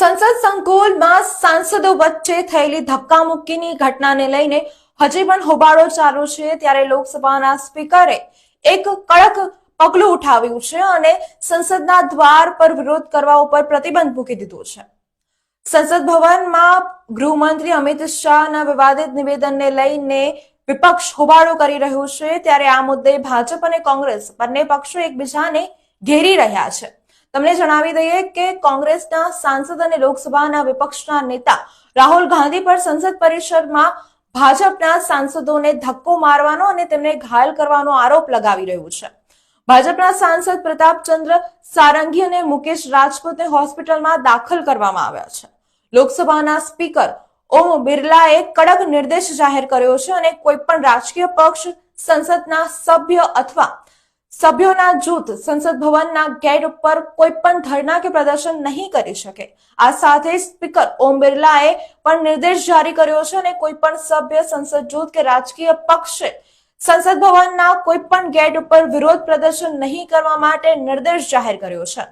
સંસદ સંકુલમાં સાંસદો વચ્ચે થયેલી ધક્કામુક્કીની ઘટનાને લઈને હજી પણ હોબાળો ચાલુ છે. ત્યારે લોકસભાના સ્પીકરે એક કડક પગલું ઉઠાવ્યું છે અને સંસદના દ્વાર પર વિરોધ કરવા ઉપર પ્રતિબંધ મૂકી દીધો છે. સંસદ ભવનમાં ગૃહમંત્રી અમિત શાહના વિવાદિત નિવેદનને લઈને વિપક્ષ હોબાળો કરી રહ્યું છે. ત્યારે આ મુદ્દે ભાજપ અને કોંગ્રેસ બંને પક્ષો એકબીજાને ઘેરી રહ્યા છે. તમને જણાવી દઈએ કે કોંગ્રેસના સાંસદ અને લોકસભાના વિપક્ષના નેતા રાહુલ ગાંધી પર સંસદ પરિષદમાં ભાજપના સાંસદોને ધક્કો મારવાનો અને તેમને ઘાયલ કરવાનો આરોપ લગાવી રહ્યું છે. ભાજપના સાંસદ પ્રતાપચંદ્ર સારંગી અને મુકેશ રાજપૂતને હોસ્પિટલમાં દાખલ કરવામાં આવ્યા છે. લોકસભાના સ્પીકર ઓમ બિરલાએ કડક નિર્દેશ જાહેર કર્યો છે અને કોઈ પણ રાજકીય પક્ષ સંસદના સભ્ય અથવા સભ્યોના જૂથ સંસદ ભવનના ગેટ ઉપર કોઈ પણ ધરણા કે પ્રદર્શન નહીં કરી શકે. આ સાથે સ્પીકર ઓમ બિરલાએ પણ નિર્દેશ જારી કર્યો છે અને કોઈ પણ સભ્ય, સંસદ જૂથ કે રાજકીય પક્ષે સંસદ ભવનના કોઈ પણ ગેટ ઉપર વિરોધ પ્રદર્શન નહીં કરવા માટે નિર્દેશ જાહેર કર્યો છે.